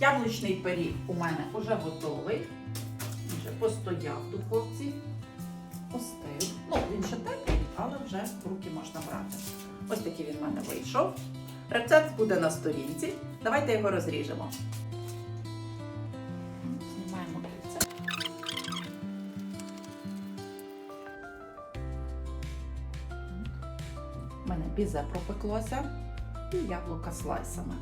Яблучний пиріг у мене вже готовий. Вже постояв в духовці. Остив. Ну, він ще теплий, але вже в руки можна брати. Ось такий він в мене вийшов. Рецепт буде на сторінці. Давайте його розріжемо. Знімаємо кільце. У мене бізе пропеклося і яблука слайсами.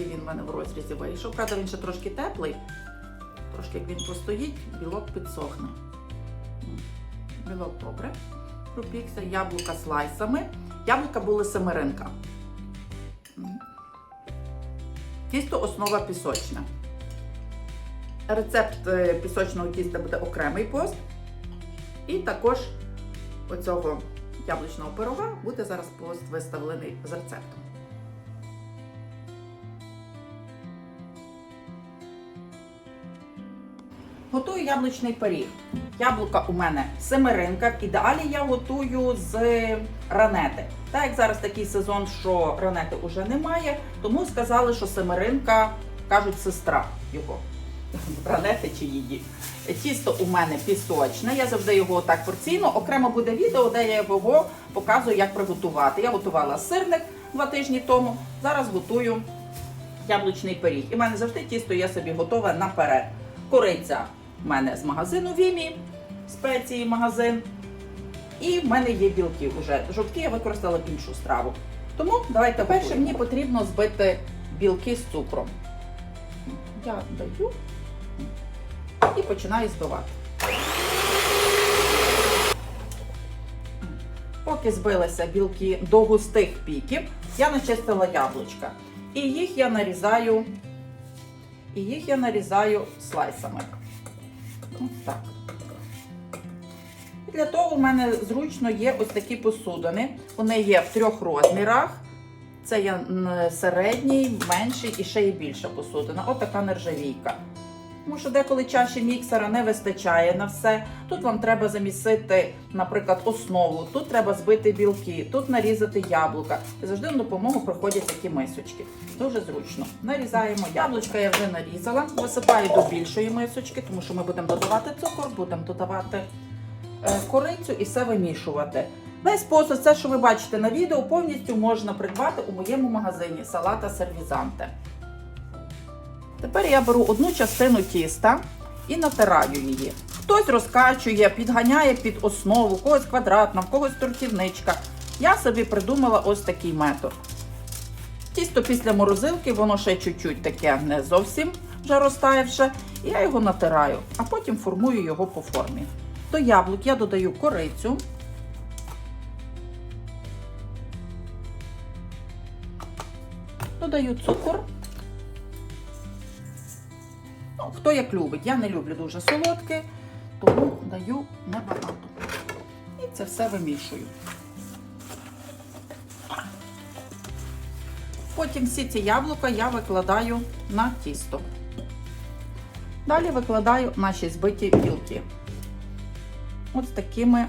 Такий він в мене в розрізі вийшов. Правда, він ще трошки теплий. Трошки як він постоїть, білок підсохне. Білок добре. Пропікся, яблука слайсами. Яблука були семеринка. Тісто основа пісочна. Рецепт е, пісочного тіста буде окремий пост. І також оцього яблучного пирога буде зараз пост виставлений з рецептом. Готую яблучний пиріг. Яблука у мене. В ідеалі я готую з ранети. Так як зараз такий сезон, що ранети вже немає, тому сказали, що семеринка, кажуть, сестра його. Ранети чи її. Тісто у мене пісочне, я завжди його так порційно. Окремо буде відео, де я його показую, як приготувати. Я готувала сирник два тижні тому, зараз готую яблучний пиріг. І в мене завжди тісто є собі готове наперед. Кориця в мене з магазину Вімі, спеції магазин. І в мене є білки вже. Жовтки я використала іншу страву. Тому давайте перше мені потрібно збити білки з цукром. Я даю і починаю збивати. Поки збилися білки до густих піків, я начистила яблучка. І їх я нарізаю, і їх я нарізаю слайсами. Ось так. Для того в мене зручно є ось такі посудини. Вони є в трьох розмірах. Це є середній, менший і ще й більша посудина. Ось така нержавійка. Тому що деколи чаші міксера не вистачає на все. Тут вам треба замісити, наприклад, основу, тут треба збити білки, тут нарізати яблука. І завжди на допомогу приходять такі мисочки. Дуже зручно. Нарізаємо яблучка, я вже нарізала. Висипаю до більшої мисочки, тому що ми будемо додавати цукор, будемо додавати е, корицю і все вимішувати. Весь посуд, все, що ви бачите на відео, повністю можна придбати у моєму магазині салата сервізанте. Тепер я беру одну частину тіста і натираю її. Хтось розкачує, підганяє під основу, когось квадратна, в когось тортівничка. Я собі придумала ось такий метод. Тісто після морозилки, воно ще чуть-чуть таке не зовсім вже розтаявше. І я його натираю, а потім формую його по формі. До яблук я додаю корицю. Додаю цукор. Хто як любить. Я не люблю дуже солодке, тому даю небагато. І це все вимішую. Потім всі ці яблука я викладаю на тісто. Далі викладаю наші збиті білки. Ось такими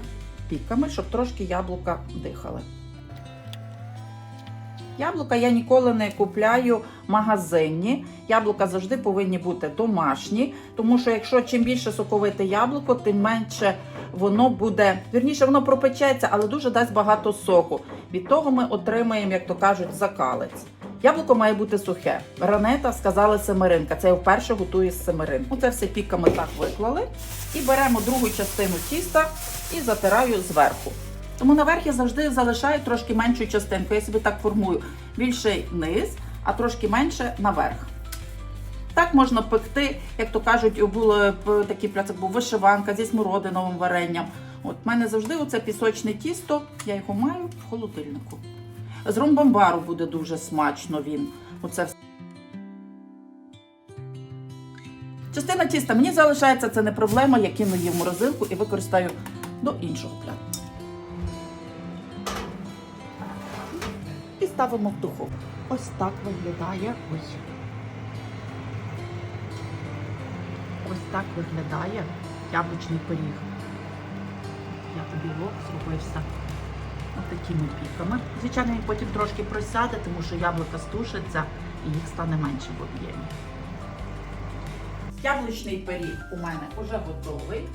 піками, щоб трошки яблука дихали. Яблука я ніколи не купляю магазинні. Яблука завжди повинні бути домашні, тому що якщо чим більше соковите яблуко, тим менше воно буде, вірніше, воно пропечеться, але дуже дасть багато соку. Від того ми отримаємо, як то кажуть, закалець. Яблуко має бути сухе. Ранета сказали семеринка. Це я вперше готую з семеринки. Оце все піками так виклали. І беремо другу частину тіста і затираю зверху. Тому наверх я завжди залишаю трошки меншу частинку. Я собі так формую більший низ, а трошки менше наверх. Так можна пекти, як то кажуть, було б такий пляцок був вишиванка зі смородиновим варенням. От в мене завжди оце пісочне тісто, я його маю в холодильнику. З ромбамбару буде дуже смачно він. Оце все. Частина тіста мені залишається, це не проблема. Я кину її в морозилку і використаю до іншого пляцу. Ставимо в духовку. Ось так виглядає. Ой. Ось так виглядає яблучний пиріг. Я тобі лоб зробився такими піками. Звичайно, він потім трошки просяде, тому що яблука стушаться і їх стане менше в об'ємі. Яблучний пиріг у мене вже готовий.